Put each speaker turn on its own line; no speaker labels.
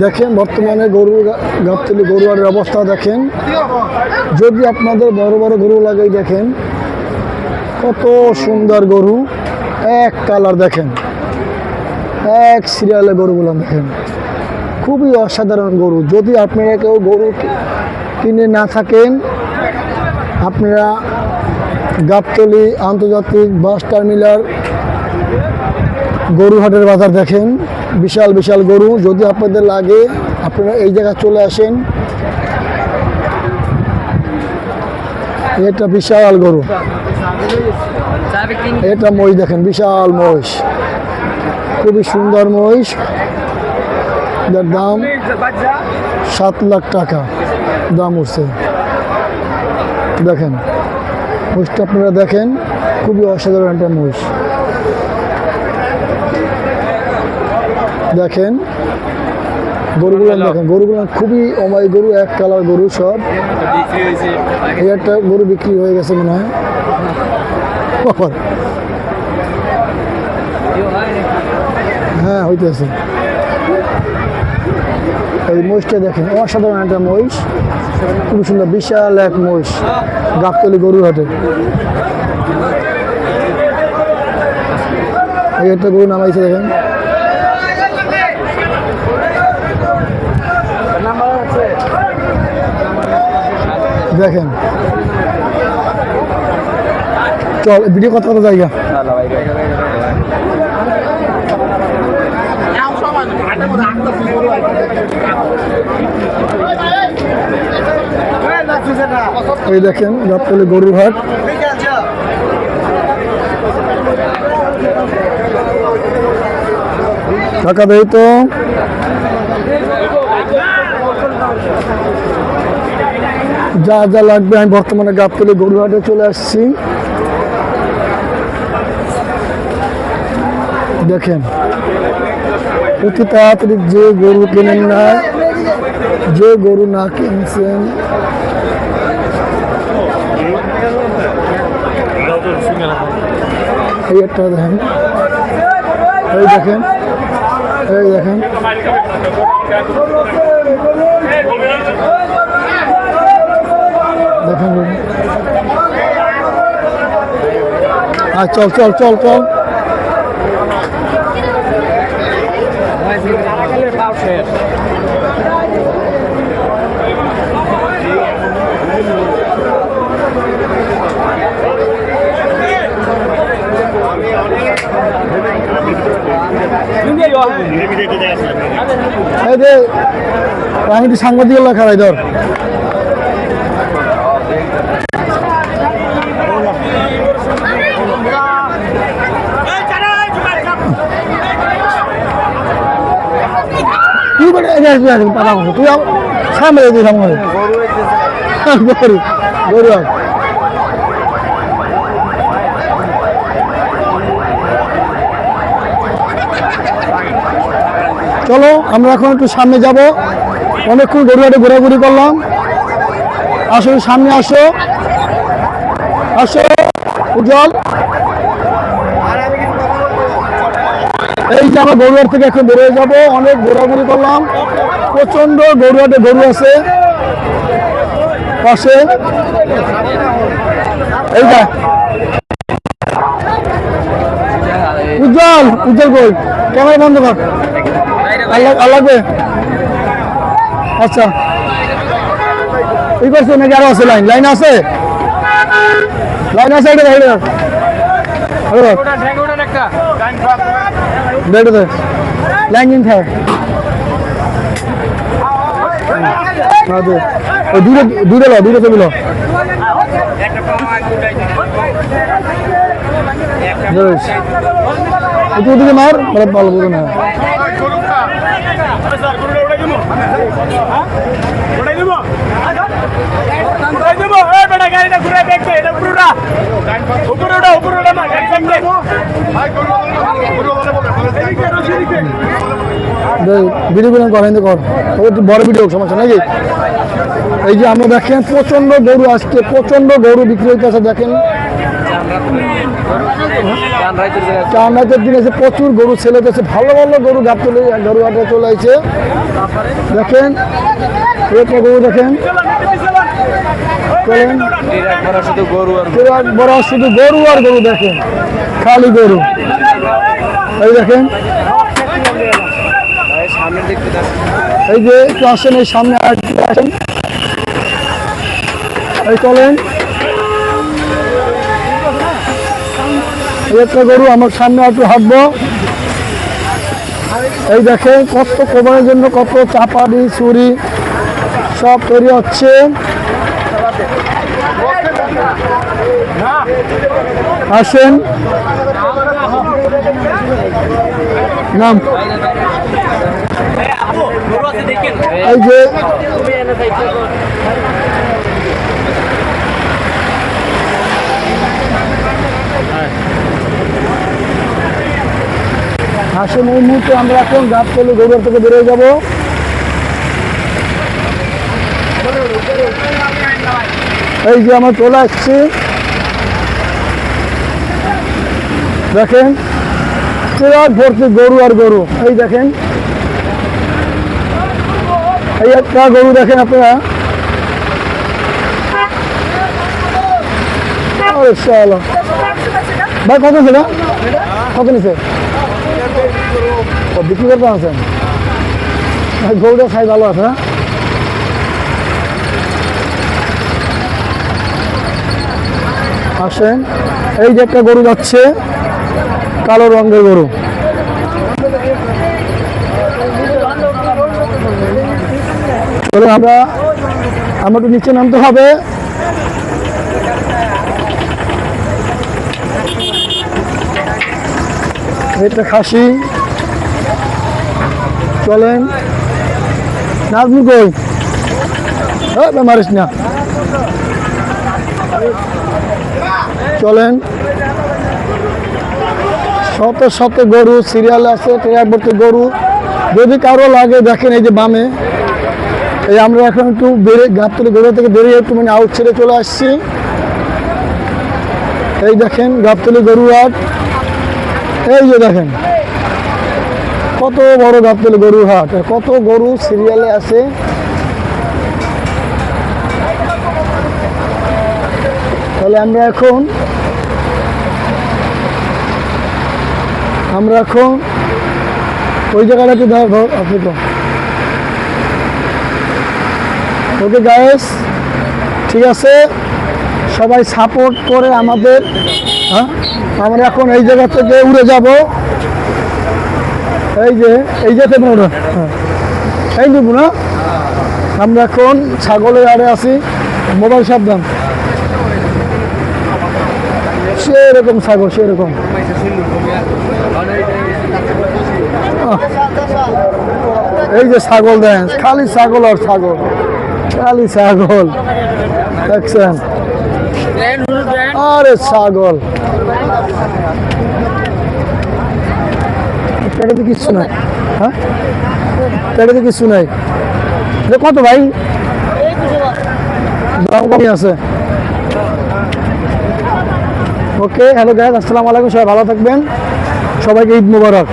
দেখেন, বর্তমানে গরু গাবতলি গরুয়ারের অবস্থা দেখেন। যদি আপনাদের বড় বড় গরু লাগাই দেখেন, কত সুন্দর গরু, এক কালার দেখেন। এক সিরিয়ালে গরুগুলো দেখেন। খুবই অসাধারণ গরু। যদি আপনারা কেউ গরু কিনে না থাকেন, আপনারা গাবতলি আন্তর্জাতিক বাস টার্মিনাল গরুহাটের বাজার দেখেন। বিশাল বিশাল গরু। যদি আপনাদের লাগে, আপনারা এই জায়গায় চলে আসেন। এটা বিশাল গরু। এটা মহিষ দেখেন, বিশাল মহিষ। খুবই সুন্দর মহিষ। এটার দাম সাত লাখ টাকা। দাম উঠছে। দেখেন, মহিষটা আপনারা দেখেন, খুবই অসাধারণ একটা মহিষ। দেখেন গরুগুলো দেখেন গরুগুলো খুবই অমাই গরু এক কালার গরু সব। এই একটা গরু বিক্রি হয়ে গেছে মনে হয়। হ্যাঁ হইতেছে। এই মহিষটা দেখেন অসাধারণ একটা মহিষ। খুবই সুন্দর বিশাল এক মহিষ গাবতলি গরু হাটে। এই একটা গরু নামাইছে দেখেন। দেখেন। চল ভিডিও কথা কথা জায়গা? এই দেখেন গাবতলি গরুর হাট। টাকা দেই তো। যা যা লাগবে, আমি বর্তমানে গাবতলি গরুহাটে চলে আসছি। দেখেন, অতি তাড়াতাড়ি যে গরু কেনেন না, যে গরু না কিনছেন, এই একটা দেখেন, এই দেখেন এই দেখেন। দেখেন আর চল চল চল। চল সাংবাদিক খারাই ধর। তুই গরু গরু। চলো আমরা এখন একটু সামনে যাব অনেকক্ষণ গরুয়াটে ঘোরাঘুরি করলাম আসলে সামনে আসো আসো উজ্জ্বল যে আমরা গরুয়ার থেকে এখন বেরোয় যাব। অনেক ঘোরাঘুরি করলাম। প্রচণ্ড গরুয়াটে গরু আছে। পাশে। এই যা। উজ্জ্বল উজ্জ্বল কই? ক্যামেরা বন্ধ কর। আল্লাহ আচ্ছা। এই করছে নাকি আরও আছে লাইন। লাইন আছে? লাইন আছে, এটা বাইরে বেড়ে দে লাইন দিন থাকে হ্যাঁ দে ওই দূরে দূরে লো দূরে তুমি লো বেশ একটু ওদিকে মার মানে ভালো বুঝো না ভিডিও করে করেন কর বড় ভিডিও সমস্যা নাকি এই যে আমরা দেখেন প্রচণ্ড গরু আজকে প্রচণ্ড গরু বিক্রি হইতেছে দেখেন। চার রাতের দিন এসে প্রচুর গরু ছেলে গেছে ভালো ভালো গরু গাবতলি গরু হাটে চলে আসছে দেখেন একটা গরু দেখেন।
গরু
বড় শুধু গরু আর গরু দেখেন খালি গরু। এই দেখেন। এই যে একটু আসেন, এই সামনে আসেন। এই চলেন। একটা গরু, আমার সামনে একটু হাঁটবো। এই দেখেন, কত কোরবানির জন্য কত চাপাড়ি চুরি সব তৈরি হচ্ছে। আসেন। নাম। এই যে আসেন এই মুহূর্তে আমরা এখন গাছতলি গরুর থেকে বেরিয়ে যাব। এই যে আমরা চলে আসছি। দেখেন বিরাট ভর্তি গরু আর গরু। এই দেখেন। এই একটা গরু দেখেন আপনারা। ভাই, কত ছিল কত নিছে? বিক্রি করতে আছেন গরুটা সাইজ ভালো আছে আসেন। এই যে একটা গরু যাচ্ছে। কালো রঙের গরু। আমরা আমরা নিচে নামতে হবে। এটা খাসি। চলেন। নাজমুল কই? মারিস না। চলেন। শত শত গরু, সিরিয়াল আছে ট্রেয়ার ভর্তি গরু। যদি কারও লাগে, দেখেন এই যে বামে। এই আমরা এখন একটু বেরিয়ে, গাবতলি গরু থেকে বেরিয়ে একটু মানে আউট ছেড়ে চলে আসছি। এই দেখেন গাবতলি গরু হাট। এই যে দেখেন, কত বড় গাবতলি গরু হাট কত গরু সিরিয়ালে আছে। তাহলে আমরা এখন আমরা এখন ওই জায়গাটাতে ধর আপনি তো ওকে গায়েস ঠিক আছে? সবাই সাপোর্ট করে আমাদের হ্যাঁ? আমরা এখন এই জায়গা থেকে উড়ে যাব। এই যে এই যে থেকে উড়ে হ্যাঁ। এই নেব না? আমরা এখন ছাগলের আড়ে আছি। মোবাইল সাবধান। সেরকম ছাগল, সেরকম। এই যে ছাগল দেন, খালি ছাগল আর ছাগল। খালি ছাগল। দেখছেন? আরে ছাগল। কিচ্ছু নাই। হ্যাঁ? পেটেতে কিচ্ছু নাই। কত ভাই? আছে। ওকে, হ্যালো গাইজ আসসালামু আলাইকুম, সবাই ভালো থাকবেন। সবাইকে ঈদ মুবারক।